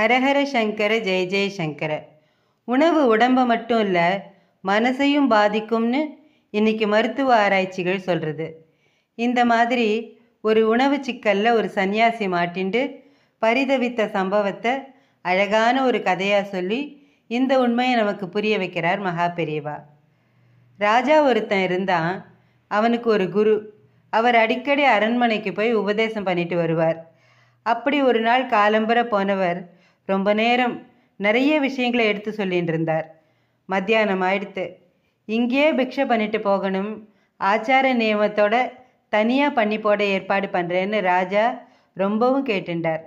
ஹரஹர சங்கர ஜெய ஜெய சங்கர. உணவு உடம்பை மட்டும் இல்லை மனசையும் பாதிக்கும்னு இன்னைக்கு மருத்துவ ஆராய்ச்சிகள் சொல்கிறது இந்த மாதிரி ஒரு உணவு சிக்கலில் ஒரு சன்னியாசி மாட்டிண்டு பரிதவித்த சம்பவத்தை அழகான ஒரு கதையாக சொல்லி இந்த உண்மையை நமக்கு புரிய வைக்கிறார் மகா பெரியவா. ராஜா ஒருத்தன் இருந்தான். அவனுக்கு ஒரு குரு. அவர் அடிக்கடி அரண்மனைக்கு போய் உபதேசம் பண்ணிட்டு வருவார். அப்படி ஒரு நாள் காலம்பர போனவர் ரொம்ப நேரம் நிறைய விஷயங்களை எடுத்து சொல்லிட்டு இருந்தார் மத்தியானம் ஆயிடுத்து. இங்கேயே பிக்ஷை பண்ணிட்டு போகணும். ஆச்சார நியமத்தோட தனியாக பண்ணி போட ஏற்பாடு பண்ணுறேன்னு ராஜா ரொம்பவும் கேட்டுண்டார்.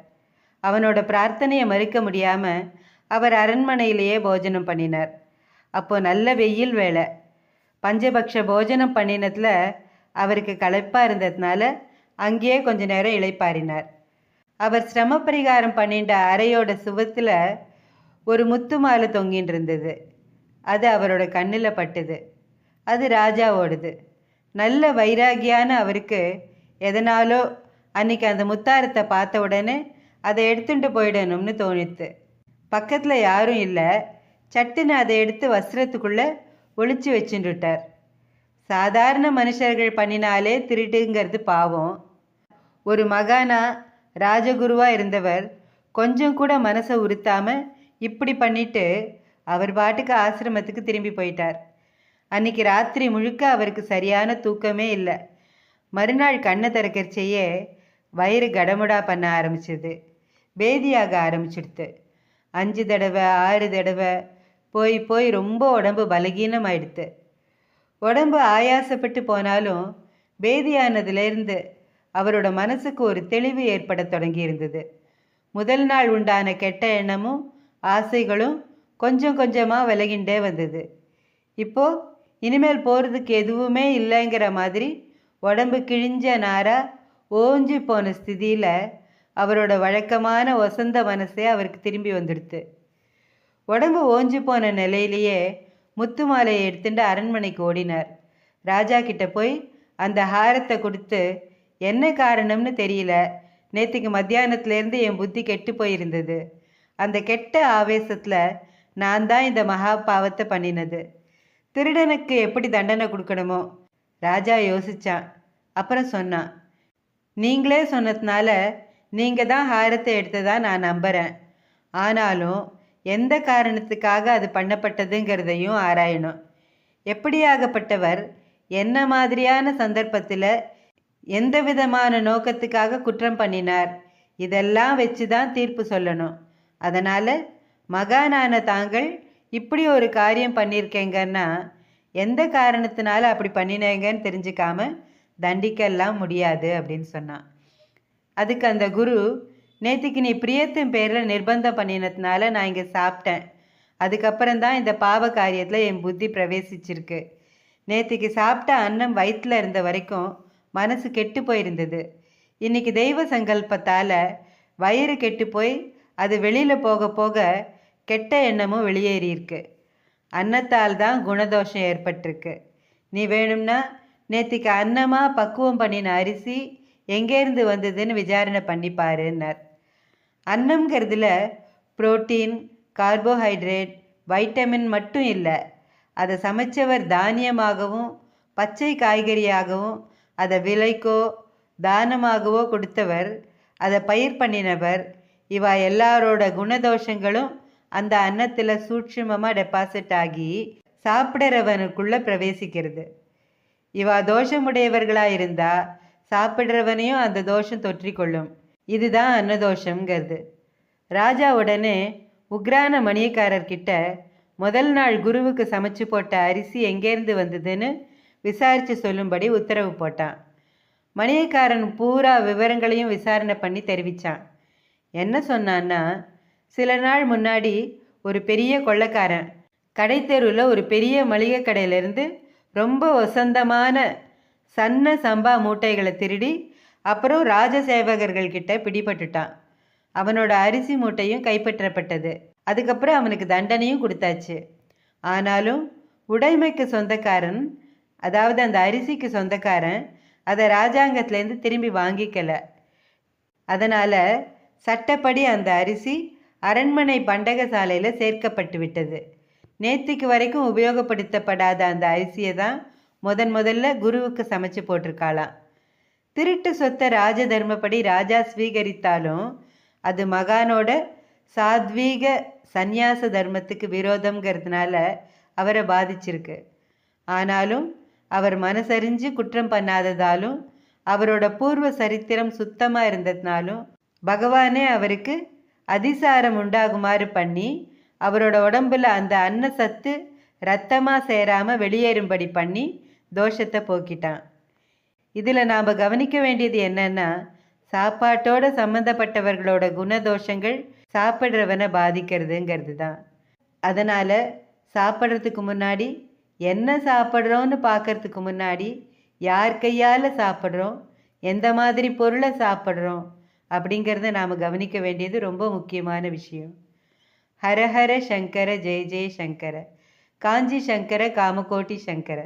அவனோட பிரார்த்தனையை மறுக்க முடியாமல் அவர் அரண்மனையிலேயே போஜனம் பண்ணினார். அப்போ நல்ல வெயில் வேலை பஞ்சபக்ஷ போஜனம் பண்ணினத்தில் அவருக்கு களைப்பாக இருந்ததுனால அங்கேயே கொஞ்ச நேரம் இளைப்பாறினார். அவர் சிரம பரிகாரம் பண்ணிட்ட அறையோட சுவத்தில் ஒரு முத்து மாலை தொங்கின்னு இருந்தது அது அவரோட கண்ணில் பட்டுது. அது ராஜாவோடது. நல்ல வைராகியான அவருக்கு எதனாலோ அன்னைக்கு அந்த முத்தாரத்தை பார்த்த உடனே அதை எடுத்துட்டு போயிடணும்னு தோணித்து. பக்கத்தில் யாரும் இல்லை. சட்டுன்னு அதை எடுத்து வஸ்திரத்துக்குள்ளே ஒழிச்சு வச்சுட்டுட்டார் சாதாரண மனுஷர்கள் பண்ணினாலே திருட்டுங்கிறது பாவம். ஒரு மகானா ராஜகுருவா இருந்தவர் கொஞ்சம் கூட மனசை உறுத்தாம இப்படி பண்ணிட்டு அவர் பாட்டுக்கு ஆசிரமத்துக்கு திரும்பி போயிட்டார். அன்னைக்கு ராத்திரி முழுக்க அவருக்கு சரியான தூக்கமே இல்லை. மறுநாள் கண்ணை திறக்கறச்சேயே வயிறு கடமுடா பண்ண ஆரம்பிச்சது. பேதியாக ஆரம்பிச்சிடுத்து. அஞ்சு தடவை ஆறு தடவை போய் போய் ரொம்ப உடம்பு பலகீனமாயிடுத்து. உடம்பு ஆயாசப்பட்டு போனாலும் பேதியானதுலேருந்து அவரோட மனசுக்கு ஒரு தெளிவு ஏற்பட தொடங்கி இருந்தது முதல் நாள் உண்டான கெட்ட எண்ணமும் ஆசைகளும் கொஞ்சம் கொஞ்சமாக விலகிண்டே வந்தது. இப்போ இனிமேல் போகிறதுக்கு எதுவுமே இல்லைங்கிற மாதிரி உடம்பு கிழிஞ்ச நாரா ஓஞ்சி போன ஸ்திதியில் அவரோட வழக்கமான வசந்த மனசே அவருக்கு திரும்பி வந்துடுத்து. உடம்பு ஓஞ்சி போன நிலையிலேயே முத்து மாலையை எடுத்துட்டு அரண்மனைக்கு ஓடினார். ராஜா கிட்ட போய் அந்த ஹாரத்தை கொடுத்து என்ன காரணம்னு தெரியல. நேற்றுக்கு மத்தியானத்துலேருந்து என் புத்தி கெட்டு போயிருந்தது. அந்த கெட்ட ஆவேசத்தில் நான் தான் இந்த மகா பாவத்தை பண்ணினது. திருடனுக்கு எப்படி தண்டனை கொடுக்கணுமோ? ராஜா யோசிச்சான். அப்புறம் சொன்னான் நீங்களே சொன்னதுனால நீங்கள் தான் ஹாரத்தை எடுத்ததா நான் நம்புகிறேன் ஆனாலும் எந்த காரணத்துக்காக அது பண்ணப்பட்டதுங்கிறதையும் ஆராயணும். எப்படியாகப்பட்டவர் என்ன மாதிரியான சந்தர்ப்பத்தில் எந்த விதமான நோக்கத்துக்காக குற்றம் பண்ணினார்? இதெல்லாம் வச்சு தான் தீர்ப்பு சொல்லணும். அதனால் மகானான தாங்கள் இப்படி ஒரு காரியம் பண்ணியிருக்கேங்கன்னா எந்த காரணத்தினால அப்படி பண்ணினேங்கன்னு தெரிஞ்சுக்காம தண்டிக்கலாம் முடியாது அப்படின்னு சொன்னான். அதுக்கு அந்த குரு நேற்றுக்கு நீ பிரியத்தின் பேரில் நிர்பந்தம் பண்ணினதுனால நான் இங்கே சாப்பிட்டேன். அதுக்கப்புறம் தான் இந்த பாவ காரியத்தில் என் புத்தி பிரவேசிச்சிருக்கு. நேற்றுக்கு சாப்பிட்ட அன்னம் வயிற்றில் இருந்த வரைக்கும் மனசு கெட்டு போயிருந்தது. இன்னைக்கு தெய்வ சங்கல்பத்தால் வயிறு கெட்டு போய் அது வெளியில் போக போக கெட்ட எண்ணமும் வெளியேறியிருக்கு அன்னத்தால் தான் குணதோஷம் ஏற்பட்டிருக்கு. நீ வேணும்னா நேத்திக்கு அன்னமாக பக்குவம் பண்ணின அரிசி எங்கேருந்து வந்ததுன்னு விசாரணை பண்ணி பாருன்னார். அன்னம்ங்கிறதுல புரோட்டீன் கார்போஹைட்ரேட் வைட்டமின் மட்டும் இல்லை. அதை சமைச்சவர் தானியமாகவும் பச்சை காய்கறியாகவும் அதை விலைக்கோ தானமாகவோ கொடுத்தவர் அதை பயிர் பண்ணினவர் இவா எல்லாரோட குணதோஷங்களும் அந்த அன்னத்தில் சூட்சுமமாக டெபாசிட் ஆகி சாப்பிட்றவனுக்குள்ளே பிரவேசிக்கிறது. இவா தோஷமுடையவர்களாக இருந்தால் சாப்பிட்றவனையும் அந்த தோஷம் தொற்றிக்கொள்ளும். இதுதான் அன்னதோஷங்கிறது ராஜா உடனே உக்ரான மணியக்காரர்கிட்ட முதல் நாள் குருவுக்கு சமைச்சு போட்ட அரிசி எங்கேருந்து வந்ததுன்னு விசாரித்து சொல்லும்படி உத்தரவு போட்டான். மணியக்காரன் பூரா விவரங்களையும் விசாரணை பண்ணி தெரிவித்தான் என்ன சொன்னான்னா சில நாள் முன்னாடி ஒரு பெரிய கொள்ளைக்காரன் கடைத்தெருவில் ஒரு பெரிய மளிகை கடையிலேருந்து ரொம்ப வசந்தமான சன்ன சம்பா மூட்டைகளை திருடி அப்புறம் ராஜசேவகர்கள்கிட்ட பிடிபட்டுட்டான். அவனோட அரிசி மூட்டையும் கைப்பற்றப்பட்டது. அதுக்கப்புறம் அவனுக்கு தண்டனையும் கொடுத்தாச்சு. ஆனாலும் உடைமைக்கு சொந்தக்காரன் அதாவது அந்த அரிசிக்கு சொந்தக்காரன் அதை ராஜாங்கத்திலேருந்து திரும்பி வாங்கிக்கல. அதனால் சட்டப்படி அந்த அரிசி அரண்மனை பண்டகசாலையில் சேர்க்கப்பட்டு விட்டது. நேற்றுக்கு வரைக்கும் உபயோகப்படுத்தப்படாத அந்த அரிசியை தான் முதன் முதல்ல குருவுக்கு சமைச்சு போட்டிருக்காளாம். திருட்டு சொத்தை ராஜ தர்மப்படி ராஜா ஸ்வீகரித்தாலும் அது மகானோட சாத்வீக சந்நியாச தர்மத்துக்கு விரோதம்ங்கிறதுனால அவரை பாதிச்சிருக்கு. ஆனாலும் அவர் மனசறிஞ்சு குற்றம் பண்ணாததாலும் அவரோட பூர்வ சரித்திரம் சுத்தமாக இருந்ததுனாலும் பகவானே அவருக்கு அதிசாரம் உண்டாகுமாறு பண்ணி அவரோட உடம்புல அந்த அன்ன சத்து ரத்தமாக சேராமல் வெளியேறும்படி பண்ணி தோஷத்தை போக்கிட்டான். இதில் நாம் கவனிக்க வேண்டியது என்னன்னா சாப்பாட்டோட சம்மந்தப்பட்டவர்களோட குணதோஷங்கள் சாப்பிட்றவனை பாதிக்கிறதுங்கிறது தான் அதனால் சாப்பிட்றதுக்கு முன்னாடி என்ன சாப்பிட்றோன்னு பார்க்கறதுக்கு முன்னாடி யார் கையால் சாப்பிட்றோம் எந்த மாதிரி பொருளை சாப்பிட்றோம் அப்படிங்கிறத நாம் கவனிக்க வேண்டியது ரொம்ப முக்கியமான விஷயம். ஹரஹர சங்கர ஜெய ஜெய சங்கர. காஞ்சி சங்கர காமகோட்டி சங்கர.